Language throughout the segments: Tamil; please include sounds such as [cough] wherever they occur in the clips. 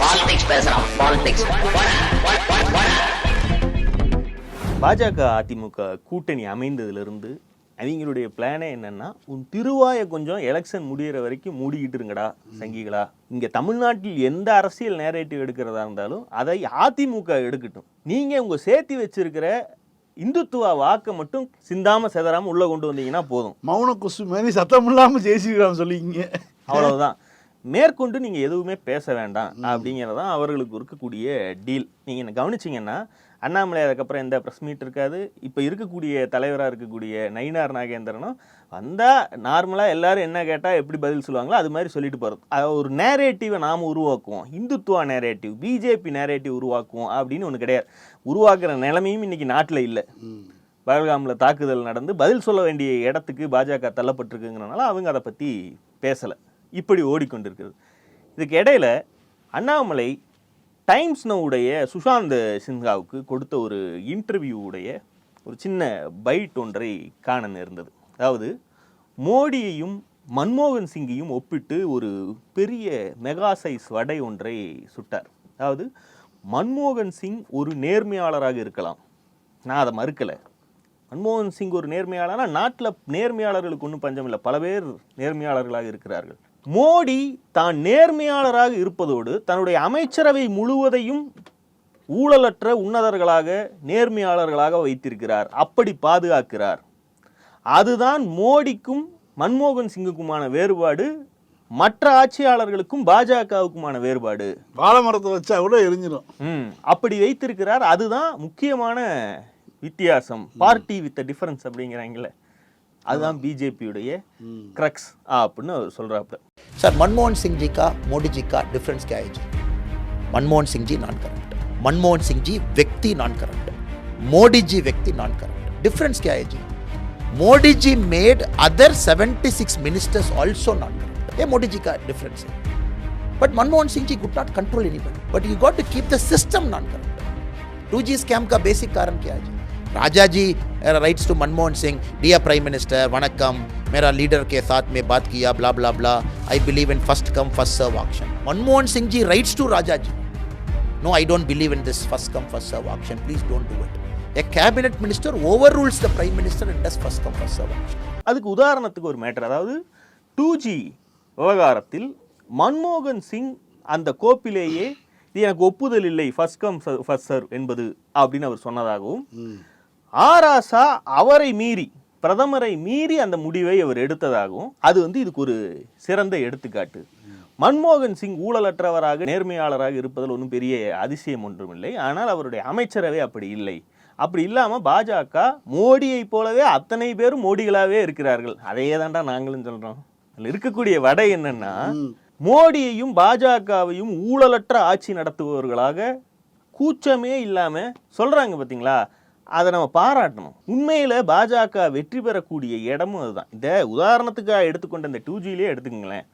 பாலிடிக்ஸ் பேசுறான் பாலிடிக்ஸ் பாஜக அதிமுக கூட்டணி அமைந்ததிலிருந்து அவங்களுடைய பிளானே என்னன்னா உன் திருவாயை கொஞ்சம் எலெக்ஷன் முடியிற வரைக்கும் மூடிக்கிட்டு இருங்கடா சங்கிகளா. இங்க தமிழ்நாட்டில் எந்த அரசியல் நேரேட்டிவ் எடுக்கிறதா இருந்தாலும் அதை அதிமுக எடுக்கட்டும். நீங்க உங்க சேர்த்தி வச்சிருக்கிற இந்துத்துவ வாக்கை மட்டும் சிந்தாம செதறாம உள்ள கொண்டு வந்தீங்கன்னா போதும். மௌன கொசு மாதிரி சத்தம் இல்லாமல் ஜெயிச்சிருக்கான் சொல்லிக்கிங்க. அவ்வளவுதான். மேற்கொண்டு நீங்க எதுவுமே பேச வேண்டாம் அப்படிங்கறதான் அவர்களுக்கு இருக்கக்கூடிய டீல். நீங்க என்ன கவனிச்சீங்கன்னா அண்ணாமலை அதுக்கப்புறம் எந்த ப்ரெஸ் மீட் இருக்காது. இப்போ இருக்கக்கூடிய தலைவராக இருக்கக்கூடிய நயினார் நாகேந்திரனும் வந்தால் நார்மலாக எல்லாரும் என்ன கேட்டால் எப்படி பதில் சொல்லுவாங்களோ அது மாதிரி சொல்லிட்டு போகிறது அது ஒரு நேரேட்டிவை நாம் உருவாக்குவோம். இந்துத்துவா நேரேட்டிவ் பிஜேபி நேரேட்டிவ் உருவாக்குவோம் அப்படின்னு ஒன்று கிடையாது. உருவாக்குற நிலைமையும் இன்னைக்கு நாட்டில் இல்லை. பகல்காமில் தாக்குதல் நடந்து பதில் சொல்ல வேண்டிய இடத்துக்கு பாஜக தள்ளப்பட்டிருக்குங்கிறனால அவங்க அதை பற்றி பேசலை. இப்படி ஓடிக்கொண்டிருக்கிறது. இதுக்கு இடையில அண்ணாமலை டைம்ஸ் நவுடைய சுஷாந்த் சின்ஹாவுக்கு கொடுத்த ஒரு இன்டர்வியூவுடைய ஒரு சின்ன பைட் ஒன்றை காண நேர்ந்தது. அதாவது மோடியையும் மன்மோகன் சிங்கையும் ஒப்பிட்டு ஒரு பெரிய மெகா சைஸ் வடை ஒன்றை சுட்டார். அதாவது மன்மோகன் சிங் ஒரு நேர்மையாளராக இருக்கலாம். நான் அதை மறுக்கலை. மன்மோகன் சிங் ஒரு நேர்மையாளராக நாட்டில் நேர்மையாளர்களுக்கு ஒன்றும் பஞ்சம் இல்லை. பல பேர் நேர்மையாளர்களாக இருக்கிறார்கள். மோடி தான் நேர்மையாளராக இருப்பதோடு தன்னுடைய அமைச்சரவை முழுவதையும் ஊழலற்ற உன்னதர்களாக நேர்மையாளர்களாக வைத்திருக்கிறார். அப்படி பாதுகாக்கிறார். அதுதான் மோடிக்கும் மன்மோகன் சிங்குக்குமான வேறுபாடு. மற்ற ஆட்சியாளர்களுக்கும் பாஜகவுக்குமான வேறுபாடு. வாழை மரத்தை வச்சா கூட எரிஞ்சிடும் அப்படி வைத்திருக்கிறார். அதுதான் முக்கியமான வித்தியாசம். பார்ட்டி வித் டிஃபரன்ஸ் அப்படிங்கிறாங்கல்ல அதுதான் பிஜேபியுடைய கிரக்ஸ் அப்படின்னு அவர் சொல்றாப்புல सर मनमोहन सिंह जी का मोदी जी का डिफरेंस क्या है जी मनमोहन सिंह जी नॉन करंट मनमोहन सिंह जी व्यक्ति नॉन करंट मोदी जी व्यक्ति नॉन करंट डिफरेंस क्या है जी Modi ji made other 76 ministers also non corrupt ये मोदी जी का डिफरेंस है but Manmohan Singh ji could not control anybody but you got to keep the system non corrupt two G scam का बेसिक कारण क्या है जी Raja ji writes to Manmohan Singh dear prime minister vanakkam मेरा लीडर के साथ में बात किया blah blah blah I believe in first come first serve auction Manmohan Singh ji writes to Raja ji no I don't believe in this first come first serve auction please don't do it A cabinet minister overrules the prime minister and does first come first serve action. அதுக்கு உதாரணத்துக்கு ஒரு மேட்டர் அதாவது டூ ஜி விவகாரத்தில் மன்மோகன் சிங் அந்த கோப்பிலேயே இது எனக்கு ஒப்புதல் இல்லை ஃபர்ஸ்ட் கம் ஃபர்ஸ்ட் சர்வ் என்பது அப்படின்னு அவர் சொன்னதாகவும் ஆராசா அவரை மீறி பிரதமரை மீறி அந்த முடிவை அவர் எடுத்ததாகவும் அது வந்து இதுக்கு ஒரு சிறந்த எடுத்துக்காட்டு. மன்மோகன் சிங் ஊழலற்றவராக நேர்மையாளராக இருப்பதில் ஒன்றும் பெரிய அதிசயம் ஒன்றுமில்லை. ஆனால் அவருடைய அமைச்சரவை அப்படி இல்லை. அப்படி இல்லாமல் பாஜக மோடியை போலவே அத்தனை பேரும் மோடிகளாகவே இருக்கிறார்கள். அதையே தான்டா நாங்களும் சொல்கிறோம் அதில் இருக்கக்கூடிய வடை என்னன்னா மோடியையும் பாஜகவையும் ஊழலற்ற ஆட்சி நடத்துபவர்களாக கூச்சமே இல்லாம சொல்றாங்க பாத்தீங்களா? அதை நம்ம பாராட்டணும். உண்மையில பாஜக வெற்றி பெறக்கூடிய இடமும் அதுதான். இந்த உதாரணத்துக்காக எடுத்துக்கொண்ட இந்த டூ ஜிலே எடுத்துக்கங்களேன்.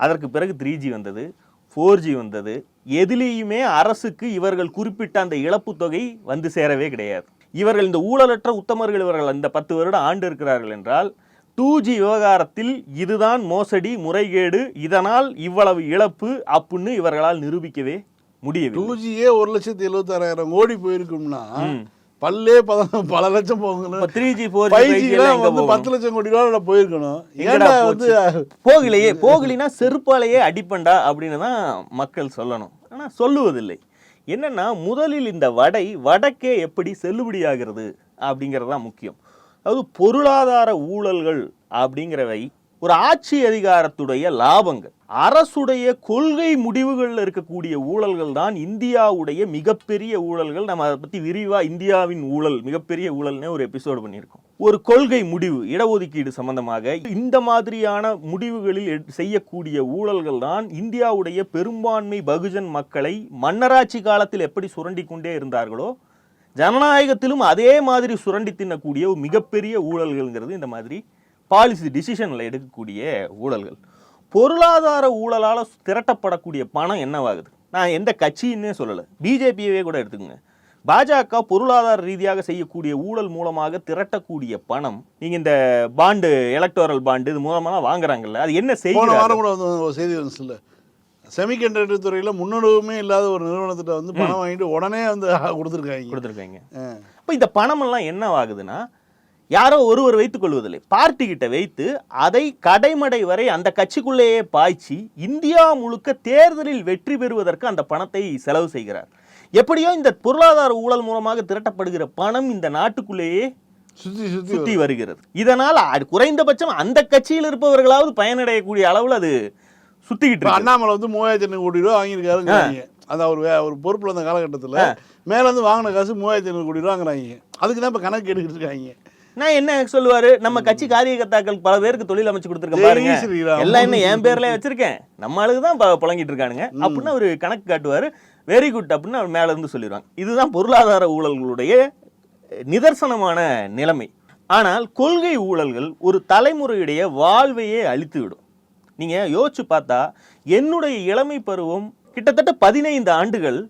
அதற்கு பிறகு த்ரீ ஜி வந்தது ஃபோர் ஜி வந்தது. எதுலேயுமே அரசுக்கு இவர்கள் குறிப்பிட்ட அந்த இழப்பு தொகை வந்து சேரவே கிடையாது. இவர்கள் இந்த ஊழலற்ற உத்தமர்கள் இவர்கள் இந்த பத்து வருடம் ஆண்டு இருக்கிறார்கள் என்றால் டூ ஜி விவகாரத்தில் இதுதான் மோசடி முறைகேடு இதனால் இவ்வளவு இழப்பு அப்படின்னு இவர்களால் நிரூபிக்கவே முடியவில்லை. டூ ஜியே ஒரு லட்சத்தி எழுபத்தாறாயிரம் கோடி போயிருக்கும்னா பல்லே பத [laughs] பல லட்சம் போகணும் three G four five G ஜிலாம் வந்து பத்து லட்சம் கோடி ரூபா போயிருக்கணும். ஏன்டா வந்து போகலையே போகலினா செருப்பாலேயே அடிப்பண்டா அப்படின்னு தான் மக்கள் சொல்லணும். ஆனா சொல்லுவதில்லை. என்னன்னா முதலில் இந்த வடை வடக்கே எப்படி செல்லுபடியாகிறது அப்படிங்கிறது தான் முக்கியம். அதாவது பொருளாதார ஊழல்கள் அப்படிங்கிறவை ஒரு ஆட்சி அதிகாரத்துடைய லாபங்கள். அரசுடைய கொள்கை முடிவுகளில் இருக்கக்கூடிய ஊழல்கள் தான் இந்தியாவுடைய மிகப்பெரிய ஊழல்கள். நம்ம அதை பற்றி விரிவாக இந்தியாவின் ஊழல் மிகப்பெரிய ஊழல்னே ஒரு எபிசோடு பண்ணியிருக்கோம். ஒரு கொள்கை முடிவு இடஒதுக்கீடு சம்பந்தமாக இந்த மாதிரியான முடிவுகளில் எட்- செய்யக்கூடிய ஊழல்கள் தான் இந்தியாவுடைய பெரும்பான்மை பகுஜன் மக்களை மன்னராட்சி காலத்தில் எப்படி சுரண்டி கொண்டே இருந்தார்களோ ஜனநாயகத்திலும் அதே மாதிரி சுரண்டி தின்னக்கூடிய ஒரு மிகப்பெரிய ஊழல்கள்ங்கிறது இந்த மாதிரி பாலிசி டிசிஷனில் எடுக்கக்கூடிய ஊழல்கள். பொருளாதார ஊழலால் திரட்டப்படக்கூடிய பணம் என்னவாகுது? நான் எந்த கட்சின்னே சொல்லலை. பிஜேபியவே கூட எடுத்துக்கோங்க. பாஜக பொருளாதார ரீதியாக செய்யக்கூடிய ஊழல் மூலமாக திரட்டக்கூடிய பணம் நீங்க இந்த பாண்டு எலக்டோரல் பாண்டு இது மூலமாக வாங்குறாங்கல்ல அது என்ன ஒரு செய்தி வந்துச்சுல்ல. செமிகண்டக்டர் துறையில் முன்னனுபவமே இல்லாத ஒரு நிறுவனத்திட்ட வந்து பணம் வாங்கிட்டு உடனே வந்து கொடுத்துருக்காங்க. கொடுத்துருக்காங்க. இப்போ இந்த பணமெல்லாம் என்ன ஆகுதுன்னா யாரோ ஒருவர் வைத்துக் கொள்வதில்லை. பார்ட்டி கிட்ட வைத்து அதை கடைமடை வரை அந்த கட்சிக்குள்ளேயே பாய்ச்சி இந்தியா முழுக்க தேர்தலில் வெற்றி பெறுவதற்கு அந்த பணத்தை செலவு செய்கிறார். எப்படியோ இந்த பொருளாதார ஊழல் மூலமாக திரட்டப்படுகிற பணம் இந்த நாட்டுக்குள்ளேயே சுற்றி சுற்றி சுத்தி வருகிறது. இதனால் குறைந்தபட்சம் அந்த கட்சியில் இருப்பவர்களாவது பயனடையக்கூடிய அளவில் அது சுத்திக்கிட்டு அண்ணாமலை வந்து மூவாயிரத்தி ஐநூறு கோடி ரூபா வாங்கியிருக்காருங்கிறாங்க. அது அவர் ஒரு பொறுப்பில் இருந்த காலகட்டத்தில் மேலேருந்து வாங்கின காசு மூவாயிரத்தி ஐநூறு கோடி ரூபாங்கிறாங்க. அதுக்கு தான் இப்போ கணக்கு எடுக்கிட்டு இருக்காங்க. நான் என்ன சொல்லுவாரு? நம்ம கட்சி காரியகர்த்தாக்கள் பல பேருக்கு தொழில் அமைச்சு கொடுத்துருக்க பாருங்க. எல்லாம் என்ன என் பேர்ல வச்சிருக்கேன். நம்ம ஆளுக்கு தான் புழங்கிட்டு இருக்கானுங்க. அப்படின்னு அவர் கணக்கு காட்டுவாரு. வெரி குட் அப்படின்னு அவர் மேல இருந்து சொல்லிடுவாங்க. இதுதான் பொருளாதார ஊழல்களுடைய நிதர்சனமான நிலைமை. ஆனால் கொள்கை ஊழல்கள் ஒரு தலைமுறையுடைய வாழ்வையே அழித்து விடும் நீங்க யோசிச்சு பார்த்தா என்னுடைய இளமை பருவம் கிட்டத்தட்ட பதினைந்து ஆண்டுகள்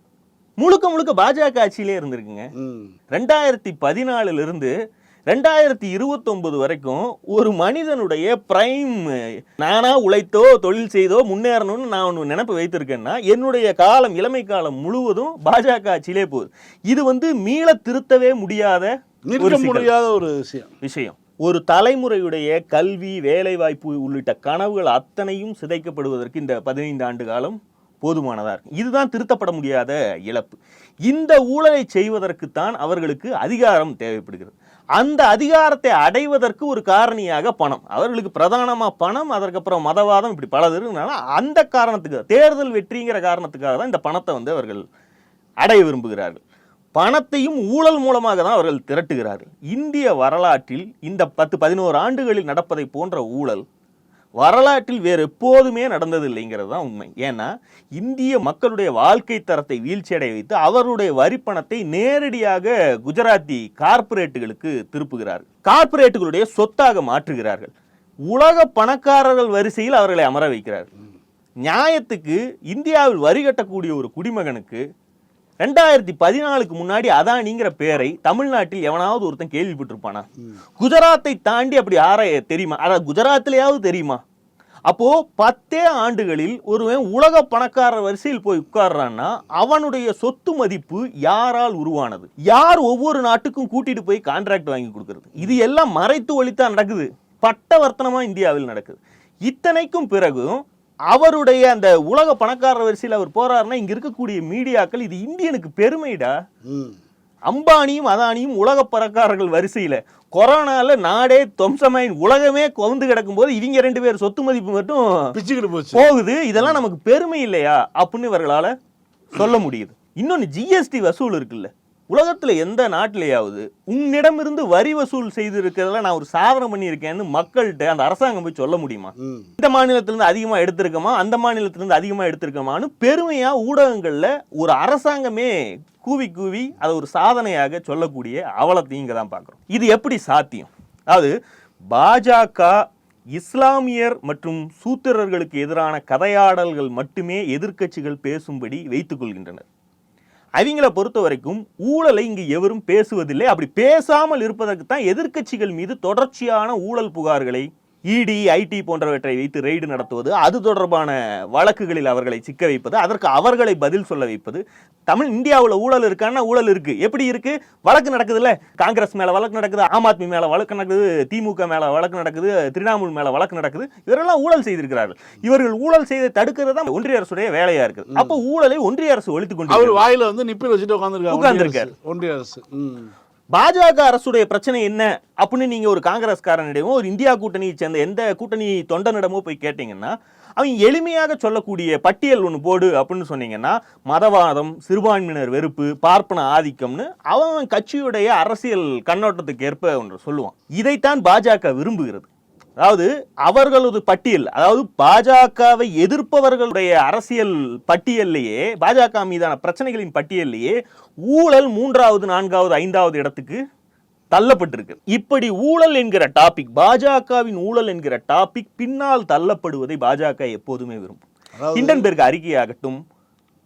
முழுக்க முழுக்க பாஜக ஆட்சியிலே இருந்திருக்குங்க. ரெண்டாயிரத்தி பதினாலுல இருந்து ரெண்டாயிரத்தி இருபத்தொன்பது வரைக்கும் ஒரு மனிதனுடைய பிரைம் நானா உழைத்தோ தொழில் செய்தோ முன்னேறணும்னு நான் ஒன்று நினைப்பு வைத்திருக்கேன்னா என்னுடைய காலம் இளமை காலம் முழுவதும் பாஜக ஆட்சியிலே போகுது. இது வந்து மீள திருத்தவே முடியாத. முடியாத ஒரு விஷயம். விஷயம். ஒரு தலைமுறையுடைய கல்வி வேலைவாய்ப்பு உள்ளிட்ட கனவுகள் அத்தனையும் சிதைக்கப்படுவதற்கு இந்த பதினைந்து ஆண்டு காலம் போதுமானதா இருக்கு இதுதான் திருத்தப்பட முடியாத இழப்பு. இந்த ஊழலை செய்வதற்குத்தான் அவர்களுக்கு அதிகாரம் தேவைப்படுகிறது. அந்த அதிகாரத்தை அடைவதற்கு ஒரு காரணியாக பணம். அவர்களுக்கு பிரதானமாக பணம் அதற்கப்புறம் மதவாதம் இப்படி பல இருக்கனால அந்த காரணத்துக்கு தேர்தல் வெற்றிங்கிற காரணத்துக்காக தான் இந்த பணத்தை வந்து அவர்கள் அடைய விரும்புகிறார்கள். பணத்தையும் ஊழல் மூலமாக தான் அவர்கள் திரட்டுகிறார்கள். இந்திய வரலாற்றில் இந்த பத்து பதினோரு ஆண்டுகளில் நடப்பதை போன்ற ஊழல் வரலாற்றில் வேறு எப்போதுமே நடந்ததில்லைங்கிறது தான் உண்மை. ஏன்னா இந்திய மக்களுடைய வாழ்க்கை தரத்தை வீழ்ச்சியடைய வைத்து அவருடைய வரிப்பணத்தை நேரடியாக குஜராத்தி கார்ப்பரேட்டுகளுக்கு திருப்புகிறார்கள். கார்ப்பரேட்டுகளுடைய சொத்தாக மாற்றுகிறார்கள். உலக பணக்காரர்கள் வரிசையில் அவர்களை அமர வைக்கிறார்கள். நியாயத்துக்கு இந்தியாவில் வரி கட்டக்கூடிய ஒரு குடிமகனுக்கு ரெண்டாயிரத்தி பதினாலுக்கு முன்னாடி அதானிங்கிற பேரை தமிழ்நாட்டில் எவனாவது ஒருத்தன் கேள்விப்பட்டிருப்பானா? குஜராத்தை தாண்டி அப்படி ஆராய தெரியுமா? அதாவது குஜராத்திலேயாவது தெரியுமா? அப்போ பத்தே ஆண்டுகளில் ஒருவன் உலக பணக்காரர் வரிசையில் போய் உட்கார்றான்னா அவனுடைய சொத்து மதிப்பு யாரால் உருவானது? யார் ஒவ்வொரு நாட்டுக்கும் கூட்டிட்டு போய் கான்ட்ராக்ட் வாங்கி கொடுக்கறது? இது எல்லாம் மறைத்து ஒழித்தான் நடக்குது. பட்டவர்த்தனமா இந்தியாவில் நடக்குது. இத்தனைக்கும் பிறகும் அவருடைய அந்த உலக பணக்காரர் வரிசையில் அவர் போறாருன்னா இங்க இருக்கக்கூடிய மீடியாக்கள் இது இந்தியனுக்கு பெருமைடா. அம்பானியும் அதானியும் உலக பணக்காரர்கள் வரிசையில. கொரோனால நாடே தொம்சமாய் உலகமே கொந்து கிடக்கும் போது இவங்க ரெண்டு பேர் சொத்து மதிப்பு மட்டும் போகுது. இதெல்லாம் நமக்கு பெருமை இல்லையா? அப்படின்னு இவர்களால சொல்ல முடியுது. இன்னொன்னு ஜிஎஸ்டி வசூல் இருக்குல்ல. உலகத்துல எந்த நாட்டிலேயாவது உன்னிடமிருந்து வரி வசூல் செய்து இருக்கிறதுல நான் ஒரு சாதனை பண்ணியிருக்கேன்னு மக்கள்கிட்ட அந்த அரசாங்கம் போய் சொல்ல முடியுமா? இந்த மாநிலத்திலிருந்து அதிகமா எடுத்திருக்கோமா? அந்த மாநிலத்திலிருந்து அதிகமா எடுத்திருக்கோமான்னு பெருமையா ஊடகங்கள்ல ஒரு அரசாங்கமே கூவி கூவி அதை ஒரு சாதனையாக சொல்லக்கூடிய அவலத்தையும் இங்க தான் பார்க்குறோம். இது எப்படி சாத்தியம்? அதாவது பாஜக இஸ்லாமியர் மற்றும் சூத்திரர்களுக்கு எதிரான கதையாடல்கள் மட்டுமே எதிர்க்கட்சிகள் பேசும்படி வைத்துக் கொள்கின்றனர். அவங்கள பொறுத்த வரைக்கும் ஊழலை இங்கு எவரும் பேசுவதில்லை. அப்படி பேசாமல் இருப்பதற்கு தான் எதிர்க்கட்சிகள் மீது தொடர்ச்சியான ஊழல் புகார்களை இடி ஐடி போன்றவற்றை வைத்து ரெய்டு நடத்துவது அது தொடர்பான வழக்குகளில் அவர்களை சிக்க வைப்பது அதற்கு அவர்களை பதில் சொல்ல வைப்பது. தமிழ் இந்தியாவுல ஊழல் இருக்கான்னா ஊழல் இருக்கு? எப்படி இருக்கு? வழக்கு நடக்குதுல்ல? காங்கிரஸ் மேல வழக்கு நடக்குது ஆம் ஆத்மி மேல வழக்கு நடக்குது திமுக மேல வழக்கு நடக்குது திரிணாமுல் மேல வழக்கு நடக்குது. இவரெல்லாம் ஊழல் செய்திருக்கிறார்கள். இவர்கள் ஊழல் செய்து தடுக்கிறது தான் ஒன்றிய அரசுடைய வேலையா இருக்குது அப்போ ஊழலை ஒன்றிய அரசு ஒழித்துக் கொண்டு அவர் வாயில வந்து நிப்பில் வச்சுட்டு உட்காந்துருக்காங்க உட்கார்ந்திருக்காரு. ஒன்றிய அரசு. பாஜக அரசுடைய பிரச்சனை என்ன அப்படின்னு நீங்கள் ஒரு காங்கிரஸ்காரனிடமோ ஒரு இந்தியா கூட்டணியை சேர்ந்த எந்த கூட்டணி தொண்டனிடமோ போய் கேட்டிங்கன்னா அவன் எளிமையாக சொல்லக்கூடிய பட்டியல் ஒன்று போடு அப்படின்னு சொன்னீங்கன்னா மதவாதம் சிறுபான்மையினர் வெறுப்பு பார்ப்பன ஆதிக்கம்னு அவன் கட்சியுடைய அரசியல் கண்ணோட்டத்துக்கு ஏற்ப ஒன்று சொல்லுவான். இதைத்தான் பாஜக விரும்புகிறது. அதாவது அவர்களது பட்டியல் அதாவது பாஜகவை எதிர்ப்பவர்களுடைய அரசியல் பட்டியல்லையே பாஜக மீதான பிரச்சனைகளின் பட்டியல்லையே ஊழல் மூன்றாவது நான்காவது ஐந்தாவது இடத்துக்கு தள்ளப்பட்டிருக்கு. இப்படி ஊழல் என்கிற டாபிக் பாஜகவின் ஊழல் என்கிற டாபிக் பின்னால் தள்ளப்படுவதை பாஜக எப்போதுமே விரும்பும். ஹிண்டன்பெர்க் அறிக்கையாகட்டும்.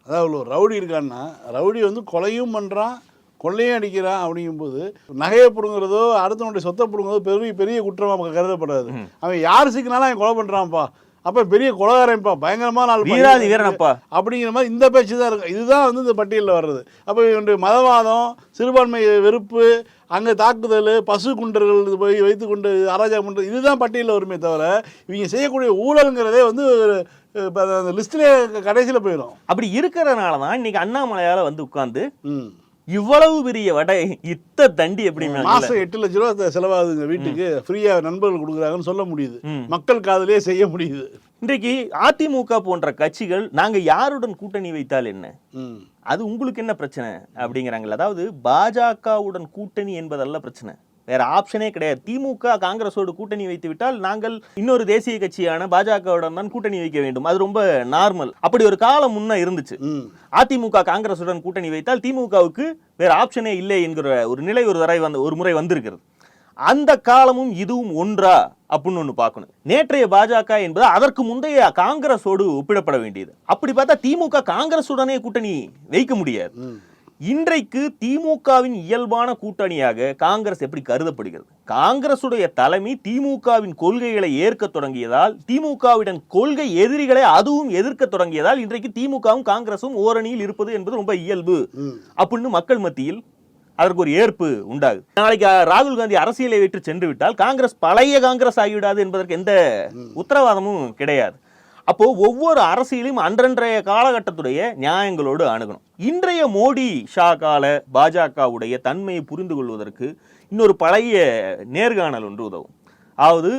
அதாவது ரவுடி இருக்கான்னா ரவுடி வந்து கொலையும் பண்ணுறான் கொள்ளையும் அடிக்கிறான் அப்படிங்கும்போது நகையை பிடுங்குறதோ அடுத்தவனுடைய சொத்தை பிடுங்குறதோ பெரிய பெரிய குற்றமாக கருதப்படாது. அவன் யார் சிக்கினாலும் அவன் கொலை பண்ணுறான்ப்பா அப்ப பெரிய கொலகாரன்ப்பா பயங்கரமான ஆள் வீராதி வீரனப்பா. அப்படிங்கிற மாதிரி இந்த பேச்சு தான் இருக்கு இதுதான் வந்து இந்த பட்டியலில் வர்றது. அப்போ இவனுடைய மதவாதம் சிறுபான்மை வெறுப்பு அங்கே தாக்குதல் பசு குண்டர்கள் போய் வைத்து கொண்டு அராஜகம் பண்ணுறது இதுதான் பட்டியலில் வருமே தவிர இவங்க செய்யக்கூடிய ஊழலுங்கிறதே வந்து அந்த லிஸ்ட்லேயே கடைசியில் போயிடும் அப்படி இருக்கிறதுனால தான் இன்னைக்கு அண்ணாமலையால வந்து உட்கார்ந்து ம். இவ்வளவு பெரிய வடை இத்த தண்டி எப்படி மாசம் எட்டு லட்ச ரூபா செலவாகுதுங்க வீட்டுக்கு. ஃப்ரீயா நண்பர்கள் கொடுக்குறாங்கன்னு சொல்ல முடியுது. மக்கள் காதலே செய்ய முடியுது. இன்றைக்கு அதிமுக போன்ற கட்சிகள் நாங்க யாருடன் கூட்டணி வைத்தால் என்ன? அது உங்களுக்கு என்ன பிரச்சனை? அப்படிங்கிறாங்கல்ல. அதாவது பாஜகவுடன் கூட்டணி என்பதல்ல பிரச்சனை. வேற ஆப்ஷனே கிடையாது. திமுக காங்கிரஸோடு கூட்டணி வைத்து விட்டால் நாங்கள் இன்னொரு தேசிய கட்சியான பாஜகவுடன் தான் கூட்டணி வைக்க வேண்டும். அது ரொம்ப நார்மல். அப்படி ஒரு காலம் முன்ன இருந்துச்சு. அதிமுக காங்கிரசுடன் கூட்டணி வைத்தால் திமுகவுக்கு வேற ஆப்ஷனே இல்லை என்கிற ஒரு நிலை ஒரு தடவை வந்து ஒரு முறை வந்திருக்கிறது. அந்த காலமும் இதுவும் ஒன்றா அப்படின்னு ஒன்று பார்க்கணும். நேற்றைய பாஜக என்பது அதற்கு முந்தைய காங்கிரஸோடு ஒப்பிடப்பட வேண்டியது. அப்படி பார்த்தா திமுக காங்கிரசுடனே கூட்டணி வைக்க முடியாது. இன்றைக்கு திமுகவின் இயல்பான கூட்டணியாக காங்கிரஸ் எப்படி கருதப்படுகிறது? காங்கிரசுடைய தலைமை திமுகவின் கொள்கைகளை ஏற்க தொடங்கியதால் திமுகவிடம் கொள்கை எதிரிகளை அதுவும் எதிர்க்க தொடங்கியதால் இன்றைக்கு திமுகவும் காங்கிரசும் ஓரணியில் இருப்பது என்பது ரொம்ப இயல்பு. அப்படின்னு மக்கள் மத்தியில் அதற்கு ஒரு ஏற்பு உண்டாகுது. நாளைக்கு ராகுல் காந்தி அரசியலை விட்டு சென்று விட்டால் காங்கிரஸ் பழைய காங்கிரஸ் ஆகிவிடாது என்பதற்கு எந்த உத்தரவாதமும் கிடையாது. அப்போ ஒவ்வொரு அரசியலையும் அன்றன்றைய காலகட்டத்துடைய நியாயங்களோடு அணுகணும். இன்றைய மோடி ஷா கால பாஜகவுடைய தன்மையை புரிந்து கொள்வதற்கு இன்னொரு பழைய நேர்காணல் ஒன்று உதவும். அதாவது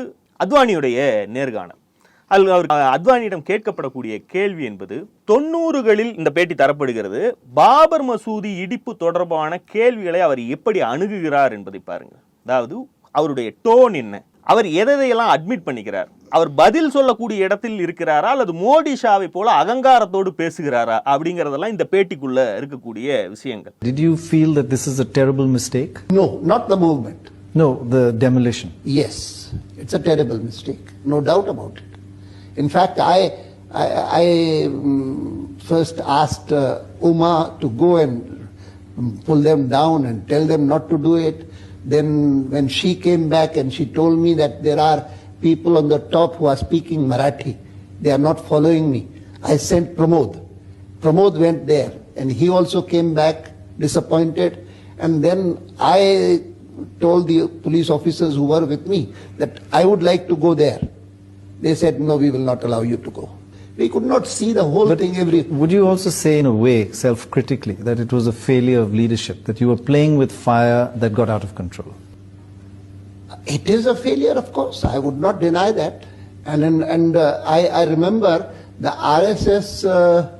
அத்வானியுடைய நேர்காணல். அதில் அவர் அத்வானியிடம் கேட்கப்படக்கூடிய கேள்வி என்பது தொண்ணூறுகளில் இந்த பேட்டி தரப்படுகிறது. பாபர் மசூதி இடிப்பு தொடர்பான கேள்விகளை அவர் எப்படி அணுகுகிறார் என்பதை பாருங்கள். அதாவது அவருடைய டோன் என்ன? அவர் எதையெல்லாம் அட்மிட் பண்ணிக்கிறார்? அவர் பதில் சொல்லக்கூடிய இடத்தில் இருக்கிறாரா அல்லது மோடி ஷாவை போல அகங்காரத்தோடு பேசுகிறாரா அப்படிங்கறதெல்லாம் இந்த பேட்டிக்குள்ள இருக்கக்கூடிய விஷயங்கள் Did you feel that this is a terrible mistake? No, not the movement. No, the demolition. Yes, it's a terrible mistake, no doubt about it. In fact, I, I, I mm, first asked uh, Uma to go and mm, pull them down and tell them not to do it. Then, when she came back and she told me that there are people on the top who are speaking Marathi, they are not following me. I sent Pramod. Pramod went there and he also came back disappointed. And then I told the police officers who were with me that I would like to go there. They said, no, we will not allow you to go. We could not see the whole thing every. Would you also say, in a way, self critically, that it was a failure of leadership, that you were playing with fire that got out of control? It is a failure, of course. I would not deny that. And, and, and uh, I, I remember the RSS uh,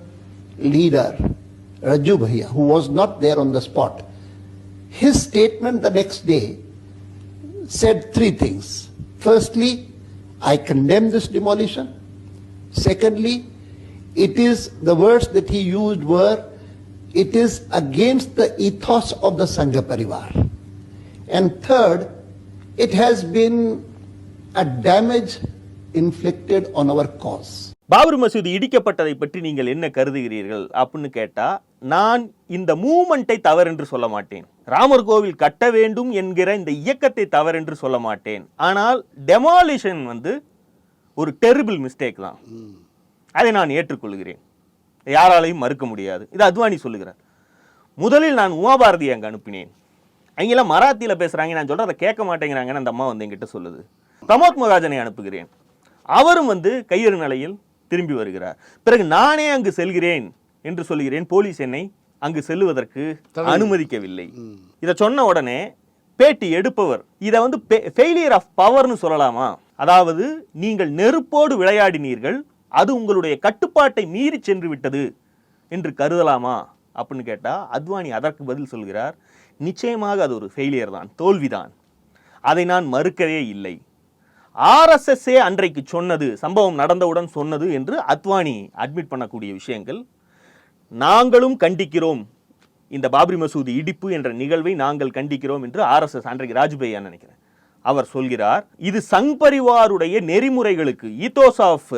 leader, Raju Bhaiya, who was not there on the spot. His statement the next day said three things. Firstly, I condemn this demolition. Secondly, it is, the words that he used were, it is against the ethos of the Sangha Parivar. And third, it has been a damage inflicted on our cause. Babur மசூதி இடிக்கப்பட்டதை பற்றி நீங்கள் என்ன கருதுகிறீர்கள் அப்படின்னு கேட்டா நான் இந்த மூமெண்ட்டை தவறென்று சொல்ல மாட்டேன். ராமர் கோவில் கட்ட வேண்டும் என்கிற இந்த இயக்கத்தை தவறென்று சொல்ல மாட்டேன். ஆனால் டெமாலிஷன் வந்து ஒரு டெரிபிள் மிஸ்டேக் தான். அதை நான் ஏற்றுக்கொள்கிறேன். யாராலையும் மறுக்க முடியாது. இது அத்வானி சொல்லுகிறார். முதலில் நான் உமாபாரதி அங்கே அனுப்பினேன். அவங்கெல்லாம் மராத்தியில் பேசுகிறாங்க நான் சொல்கிறத கேட்க மாட்டேங்கிறாங்கன்னு அந்த அம்மா வந்து என்கிட்ட சொல்லுது. பிரமோத் மகாஜனை அனுப்புகிறேன். அவரும் வந்து கையறு நிலையில் திரும்பி வருகிறார். பிறகு நானே அங்கு செல்கிறேன் என்று சொல்கிறேன் போலீஸ் என்னை அங்கு செல்லுவதற்கு அனுமதிக்கவில்லை. இதை சொன்ன உடனே பேட்டி எடுப்பவர் இதை வந்து ஃபெயிலியர் ஆஃப் பவர்னு சொல்லலாமா? அதாவது நீங்கள் நெருப்போடு விளையாடினீர்கள் அது உங்களுடைய கட்டுப்பாட்டை மீறி சென்று விட்டது என்று கருதலாமா? அப்படின்னு கேட்டா அத்வானி அதற்கு பதில் சொல்கிறார். நிச்சயமாக அது ஒரு ஃபெயிலியர் தான் தோல்விதான். அதை நான் மறுக்கவே இல்லை. ஆர்எஸ்எஸ்ஏ அன்றைக்கு சொன்னது சம்பவம் நடந்தவுடன் சொன்னது என்று அத்வானி அட்மிட் பண்ணக்கூடிய விஷயங்கள். நாங்களும் கண்டிக்கிறோம். இந்த பாபரி மசூதி இடிப்பு என்ற நிகழ்வை நாங்கள் கண்டிக்கிறோம் என்று ஆர்எஸ்எஸ் அன்றைக்கு ராஜ்பையா நினைக்கிறேன். அவர் சொல்கிறார் இது சங் பரிவாருடைய நெறிமுறைகளுக்கு ஈத்தோஸ் ஆஃப்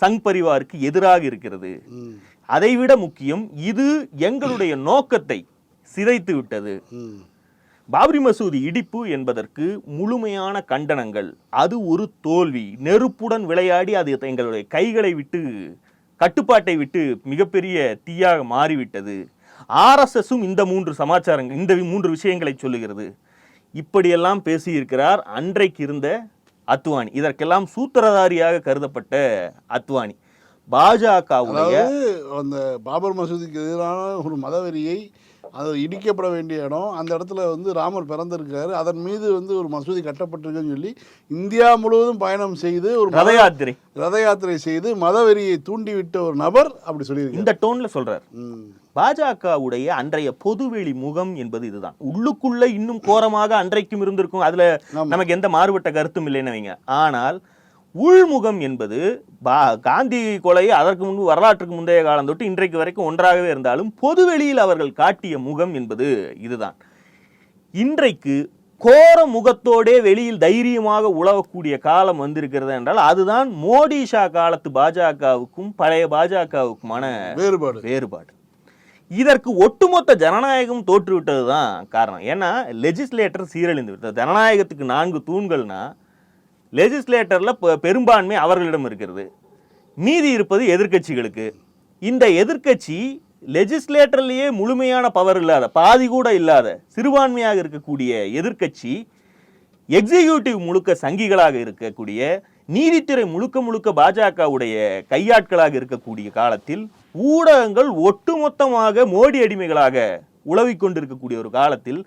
சங் பரிவாருக்கு எதிராக இருக்கிறது. அதைவிட முக்கியம் இது எங்களுடைய நோக்கத்தை சிதைத்து விட்டது. பாபரி மசூதி இடிப்பு என்பதற்கு முழுமையான கண்டனங்கள். அது ஒரு தோல்வி. நெருப்புடன் விளையாடி அது எங்களுடைய கைகளை விட்டு கட்டுப்பாட்டை விட்டு மிகப்பெரிய தீயாக மாறிவிட்டது. ஆர்எஸ்எஸும் இந்த மூன்று சமாச்சாரங்கள் இந்த மூன்று விஷயங்களை சொல்லுகிறது. இப்படியெல்லாம் பேசியிருக்கிறார் அன்றைக்கு இருந்த அத்வானி. இதற்கெல்லாம் சூத்திரதாரியாக கருதப்பட்ட அத்வானி. பாஜகவுடைய அந்த பாபர் மசூதிக்கு எதிரான ஒரு மதவெறியை அது இடிக்கப்பட வேண்டிய இடம். அந்த இடத்துல வந்து ராமர் பிறந்திருக்காரு. அதன் மீது வந்து ஒரு மசூதி கட்டப்பட்டிருக்குன்னு சொல்லி இந்தியா முழுவதும் பயணம் செய்து ஒரு ரத யாத்திரை ரத யாத்திரை செய்து மதவெறியை தூண்டிவிட்ட ஒரு நபர் அப்படி சொல்லியிருக்காரு. இந்த டோன்ல சொல்றார். பாஜகவுடைய அன்றைய பொதுவெளி முகம் என்பது இதுதான். உள்ளுக்குள்ள இன்னும் கோரமாக அன்றைக்கும் இருந்திருக்கும். அதுல. நமக்கு எந்த மாறுபட்ட கருத்தும் இல்லைன்னு வைங்க. ஆனால் உள்முகம் என்பது பா காந்தி கொலை அதற்கு முன்பு வரலாற்றுக்கு முந்தைய காலம் தொட்டு இன்றைக்கு வரைக்கும் ஒன்றாகவே இருந்தாலும் பொதுவெளியில் அவர்கள் காட்டிய முகம் என்பது இதுதான். இன்றைக்கு கோர முகத்தோடே வெளியில் தைரியமாக உழவக்கூடிய காலம் வந்திருக்கிறது என்றால் அதுதான் மோடி ஷா காலத்து பாஜகவுக்கும் பழைய பாஜகவுக்குமான வேறுபாடு. வேறுபாடு. இதற்கு ஒட்டுமொத்த ஜனநாயகம் தோற்றுவிட்டது தான் காரணம். ஏன்னா லெஜிஸ்லேட்டர் சீரழிந்து விட்டது ஜனநாயகத்துக்கு நான்கு தூண்கள்னா லெஜிஸ்லேட்டரில் பெரும்பான்மை அவர்களிடம் இருக்கிறது. மீதி இருப்பது எதிர்க்கட்சிகளுக்கு. இந்த எதிர்க்கட்சி லெஜிஸ்லேட்டர்லேயே முழுமையான பவர் இல்லாத பாதி கூட இல்லாத சிறுபான்மையாக இருக்கக்கூடிய எதிர்க்கட்சி எக்ஸிக்யூட்டிவ் முழுக்க சங்கிகளாக இருக்கக்கூடிய நீதித்துறை முழுக்க முழுக்க பாஜகவுடைய கையாட்களாக இருக்கக்கூடிய காலத்தில் ஊடகங்கள் ஒட்டுமொத்தமாக மோடி அடிமைகளாக உழவிக் கொண்டிருக்கக்கூடிய ஒரு காலத்தில்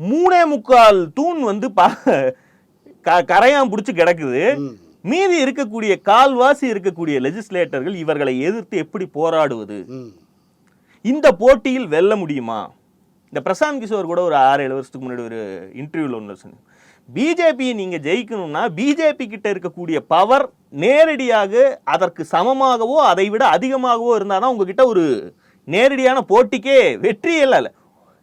மூணே முக்கால் தூண் வந்து பா கரையான் பிடிச்சி கிடக்குது. மீதி இருக்கக்கூடிய கால்வாசி இருக்கக்கூடிய லெஜிஸ்லேட்டர்கள் இவர்களை எதிர்த்து எப்படி போராடுவது. இந்த போட்டியில் வெல்ல முடியுமா? இந்த பிரசாந்த் கிஷோர் கூட ஒரு ஆறு ஏழு வருஷத்துக்கு முன்னாடி ஒரு இன்டர்வியூல ஒன்று சொன்னேன் பிஜேபியை நீங்க ஜெயிக்கணும்னா பிஜேபி கிட்ட இருக்கக்கூடிய பவர் நேரடியாக அதற்கு சமமாகவோ அதை விட அதிகமாகவோ இருந்தால் தான் உங்ககிட்ட ஒரு நேரடியான போட்டிக்கே வெற்றி இல்ல.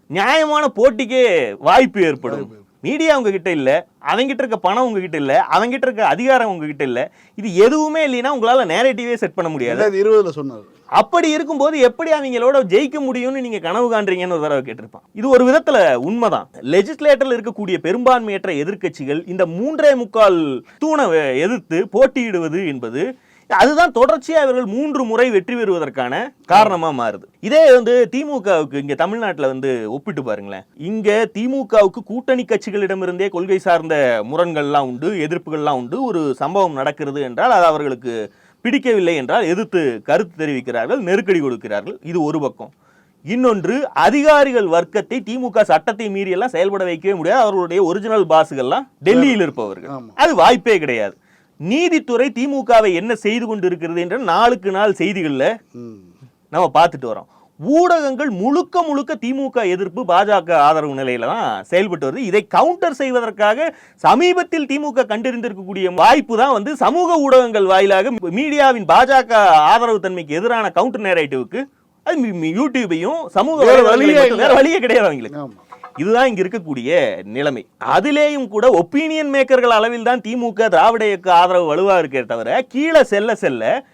நியாயமான போட்டிக்கே வாய்ப்பு ஏற்படும். மீடியா உங்ககிட்ட இல்ல அவங்கிட்ட இருக்க பணம் உங்ககிட்ட இல்ல அவங்கிட்ட இருக்க அதிகாரம் உங்ககிட்ட இல்ல இது எதுவுமே இல்லைன்னா உங்களால நேரடிவே செட் பண்ண முடியாது. இருபதுல சொன்னார். அப்படி இருக்கும்போது எப்படி அவங்களோட ஜெயிக்க முடியும்னு நீங்க கனவு காண்றீங்கன்னு ஒரு தடவை கேட்டிருப்பான். இது ஒரு விதத்துல உண்மைதான். லெஜிஸ்லேட்டர்ல இருக்கக்கூடிய பெரும்பான்மையற்ற எதிர்க்கட்சிகள் இந்த மூன்றே முக்கால் தூணை எதிர்த்து போட்டியிடுவது என்பது அதுதான் தொடர்ச்சியா இவர்கள் மூன்று முறை வெற்றி பெறுவதற்கான காரணமா மாறுது. இதே வந்து திமுகவுக்கு இங்க தமிழ்நாட்டுல வந்து ஒப்பிட்டு பாருங்களேன். இங்க திமுகவுக்கு கூட்டணி கட்சிகளிடமிருந்தே கொள்கை சார்ந்த முரண்கள்லாம் உண்டு எதிர்ப்புகள்லாம் உண்டு. ஒரு சம்பவம் நடக்கிறது என்றால் அது அவர்களுக்கு பிடிக்கவில்லை என்றால் எதிர்த்து கருத்து தெரிவிக்கிறார்கள் நெருக்கடி கொடுக்கிறார்கள். இது ஒரு பக்கம். இன்னொன்று அதிகாரிகள் வர்க்கத்தை திமுக சட்டத்தை மீறி எல்லாம் செயல்பட வைக்கவே முடியாது. அவர்களுடைய ஒரிஜினல் பாஸுகள்லாம் டெல்லியில் இருப்பவர்கள். அது வாய்ப்பே கிடையாது. நீதித்துறை திமுகவை என்ன செய்து கொண்டு இருக்கிறது என்ற நாளுக்கு நாள் செய்திகளில் நம்ம பார்த்துட்டு வரோம் ஊடகங்கள் முழுக்க முழுக்க திமுக எதிர்ப்பு பாஜக ஆதரவு நிலையில தான் செயல்பட்டு வருது இதை கவுண்டர் செய்வதற்காக சமீபத்தில் திமுக கண்டறிந்திருக்கக்கூடிய வாய்ப்பு தான் வந்து சமூக ஊடகங்கள் வாயிலாக மீடியாவின் பாஜக ஆதரவு தன்மைக்கு எதிரான கவுண்டர் நேரேட்டிவுக்கு அது யூடியூபையும் சமூக வேற வழியே கிடையாது அவங்களுக்கு இதுதான் இங்க இருக்கக்கூடிய நிலைமை. அதிலேயும் கூட ஒப்பீனியன் மேக்கர்கள் அளவில் தான் திமுக திராவிட இயக்க ஆதரவு வலுவா இருக்கே தவிர கீழே செல்ல செல்ல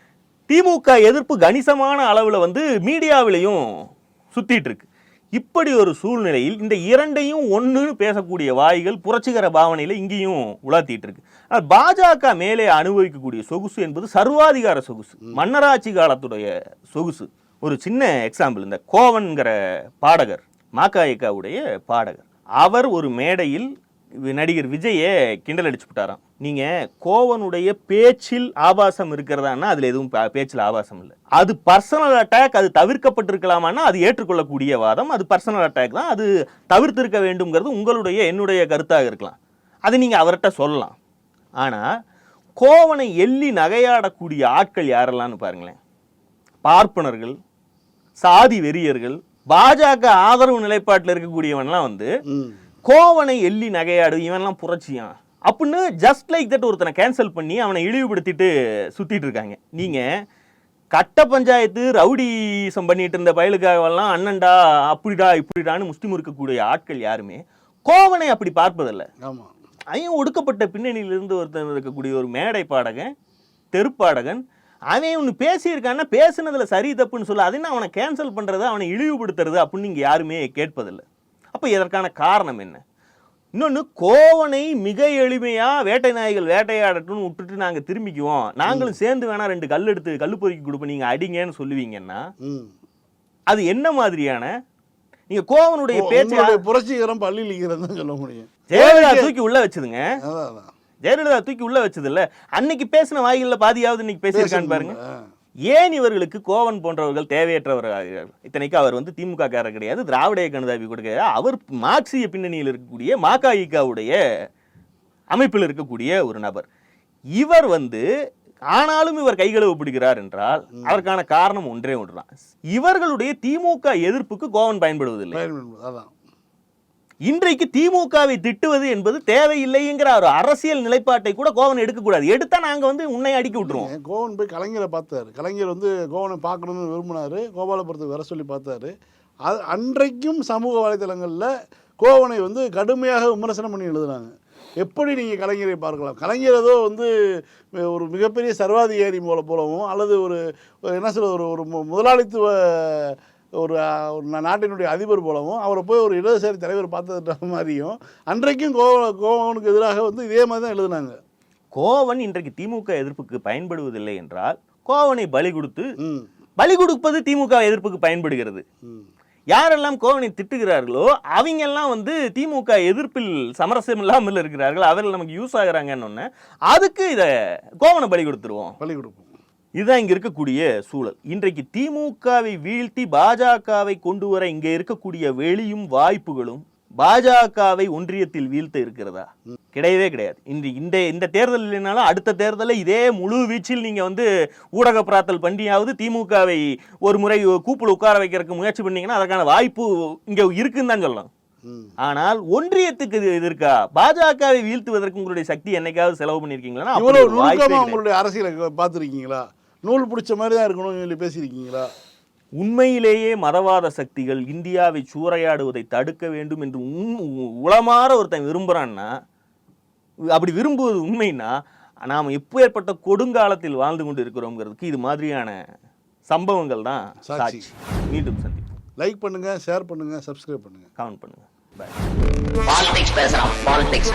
திமுக எதிர்ப்பு கணிசமான அளவுல வந்து மீடியாவிலையும் சுத்திட்டு இருக்கு இப்படி ஒரு சூழ்நிலையில் இந்த இரண்டையும் ஒன்று பேசக்கூடிய வாய்கள் புரட்சிகர பாவனையில இங்கேயும் உலாத்திட்டு இருக்கு ஆனால் பாஜக மேலே அனுபவிக்கக்கூடிய சொகுசு என்பது சர்வாதிகார சொகுசு. மன்னராட்சி காலத்துடைய சொகுசு. ஒரு சின்ன எக்ஸாம்பிள் இந்த கோவன்கிற பாடகர். மாக்காயக்காவுடைய பாடகர். அவர் ஒரு மேடையில் நடிகர் விஜயை கிண்டல் அடிச்சு விட்டாராம் நீங்கள் கோவனுடைய பேச்சில் ஆபாசம் இருக்கிறதான்னா அதில் எதுவும் பேச்சில் ஆபாசம் இல்லை. அது பர்சனல் அட்டாக் அது தவிர்க்கப்பட்டிருக்கலாமான்னா அது ஏற்றுக்கொள்ளக்கூடிய வாதம். அது பர்சனல் அட்டாக் தான். அது தவிர்த்திருக்க வேண்டும்ங்கிறது உங்களுடைய என்னுடைய கருத்தாக இருக்கலாம். அது நீங்கள் அவர்கிட்ட சொல்லலாம். ஆனால் கோவனை எள்ளி நகையாடக்கூடிய ஆட்கள் யாரெல்லாம்னு பாருங்களேன். பார்ப்பனர்கள் சாதி வெறியர்கள் பாஜக ஆதரவு நிலைப்பாட்டில் இருக்கக்கூடியவன்லாம் வந்து. கோவனை எள்ளி நகையாடு இவன்லாம் புரட்சியான் அப்படின்னு ஜஸ்ட் லைக் தட் ஒருத்தனை கேன்சல் பண்ணி அவனை இழிவுபடுத்திட்டு சுத்திட்டு இருக்காங்க. நீங்க கட்ட பஞ்சாயத்து ரவுடிசம் பண்ணிட்டு இருந்த பயலுக்காகவெல்லாம் அண்ணன்டா அப்படிடா இப்படிடான்னு முஸ்லிம் இருக்கக்கூடிய ஆட்கள் யாருமே கோவனை அப்படி பார்ப்பதில்லை. ஆமா. அவன் ஒடுக்கப்பட்ட பின்னணியிலிருந்து ஒருத்தன் இருக்கக்கூடிய ஒரு மேடை பாடகன் தெருப்பாடகன் அவன் ஒன்று பேசியிருக்கான்னா பேசுனதுல சரி தப்புன்னு சொல்ல. அது என்ன அவனை கேன்சல் பண்றது அவனை இழிவுபடுத்துறது அப்படின்னு இங்க யாருமே கேட்பதில்லை. அப்போ இதற்கான காரணம் என்ன? இன்னொன்னு கோவனை மிக எளிமையா வேட்டை நாய்கள் வேட்டையாடட்டும்னு விட்டுட்டு நாங்க திரும்பிக்குவோம். நாங்களும் சேர்ந்து வேணா ரெண்டு கல் எடுத்து கல்லு பொறுக்கி கொடுப்போம். நீங்க அடிங்கன்னு சொல்லுவீங்கன்னா. அது என்ன மாதிரியான? நீங்க கோவனுடைய பேச்சை புரட்சிகரம் பள்ளியில் சொல்ல முடியும். ஜெயலலிதா தூக்கி உள்ள வச்சதுங்க. ஜெயலலிதா தூக்கி உள்ள வச்சது இல்ல அன்னைக்கு பேசின வாய்கள்ல பாதியாவது இன்னைக்கு பேசியிருக்கான்னு பாருங்க. ஏன் இவர்களுக்கு கோவன் போன்றவர்கள் தேவையற்றவர்கள் இத்தனைக்கு அவர் வந்து திமுக காரர் கிடையாது திராவிட கணுதாபி கூட கிடையாது. அவர் மார்க்சிய பின்னணியில் இருக்கக்கூடிய மாகாயிகாவுடைய அமைப்பில் இருக்கக்கூடிய ஒரு நபர். இவர் வந்து ஆனாலும் இவர் கைகளவு பிடிக்கிறார் என்றால் அதற்கான காரணம் ஒன்றே ஒன்றுதான். இவர்களுடைய திமுக எதிர்ப்புக்கு கோவன் பயன்படுவதில்லை. அதான். இன்றைக்கு திமுகவை திட்டுவது என்பது தேவையில்லைங்கிற ஒரு அரசியல் நிலைப்பாட்டை கூட கோவன் எடுக்கக்கூடாது. எடுத்தா நாங்கள் வந்து உன்னை அடிக்க விட்டுருவோம். கோவன் போய் கலைஞரை பார்த்தாரு. கலைஞர் வந்து கோவனை பார்க்கணும்னு விரும்பினாரு. கோபாலபுரத்துக்கு வர சொல்லி பார்த்தாரு. அது அன்றைக்கும் சமூக வலைதளங்களில் கோவனை வந்து கடுமையாக விமர்சனம் பண்ணி எழுதுனாங்க எப்படி நீங்கள் கலைஞரை பார்க்கலாம்? கலைஞர் ஏதோ வந்து ஒரு மிகப்பெரிய சர்வாதிகாரி போல போலவும் அல்லது ஒரு ஒரு என்ன சொல்கிறது ஒரு ஒரு முதலாளித்துவ ஒரு ஒரு நாட்டினுடைய அதிபர் போலவும் அவரை போய் ஒரு இடதுசாரி தலைவர் பார்த்தது மாதிரியும் அன்றைக்கும் கோவ கோவனுக்கு எதிராக வந்து இதே மாதிரி தான் எழுதுனாங்க. கோவன் இன்றைக்கு திமுக எதிர்ப்புக்கு பயன்படுவதில்லை என்றால் கோவனை பலி கொடுத்து பலி கொடுப்பது திமுக எதிர்ப்புக்கு பயன்படுகிறது. யாரெல்லாம் கோவனை திட்டுகிறார்களோ அவங்க எல்லாம் வந்து திமுக எதிர்ப்பில் சமரசம் இல்லாமல் இருக்கிறார்கள். அவர்கள் நமக்கு யூஸ் ஆகுறாங்கன்னு ஒண்ணு. அதுக்கு இத கோவனை பலி கொடுத்துருவோம். பள்ளி கொடுப்போம். இதுதான் இங்க இருக்கக்கூடிய சூழல். இன்றைக்கு திமுகவை வீழ்த்தி பாஜகவை கொண்டு வர இங்க இருக்கக்கூடிய வெளியும் வாய்ப்புகளும் பாஜகவை ஒன்றியத்தில் வீழ்த்த இருக்கிறதா? கிடையவே கிடையாது. இன்று இந்த இந்த தேர்தல் இல்லைனாலும் அடுத்த தேர்தலில் இதே முழு வீச்சில் நீங்க வந்து ஊடக பிராத்தல் பண்ணியாவது திமுகவை ஒரு முறை கூப்பில் உட்கார வைக்கிறதுக்கு முயற்சி பண்ணீங்கன்னா அதற்கான வாய்ப்பு இங்க இருக்குன்னு தான் சொல்லலாம் ஆனால் ஒன்றியத்துக்கு இது இருக்கா பாஜகவை வீழ்த்துவதற்கு உங்களுடைய சக்தி என்னைக்காவது செலவு பண்ணிருக்கீங்களா இவ்வளவு உங்களுடைய அரசியலை பார்த்துருக்கீங்களா நூல் பிடிச்ச மாதிரி தான் இருக்கணும்னு சொல்லி பேசியிருக்கீங்களா? உண்மையிலேயே மதவாத சக்திகள் இந்தியாவை சூறையாடுவதை தடுக்க வேண்டும் என்று உண்- உளமாற ஒருத்தன் விரும்புறான்னா அப்படி விரும்புவது உண்மைன்னா நாம் எப்பேற்பட்ட கொடுங்காலத்தில் வாழ்ந்து கொண்டு இருக்கிறோங்கிறதுக்கு இது மாதிரியான சம்பவங்கள் தான் சாட்சி. சாட்சி. மீண்டும் சந்திப்போம். லைக் பண்ணுங்க ஷேர் பண்ணுங்க சப்ஸ்கிரைப் பண்ணுங்க. கமெண்ட் பண்ணுங்க. பாய் பாலிடிக்ஸ் பேசுறான் பாலிடிக்ஸ்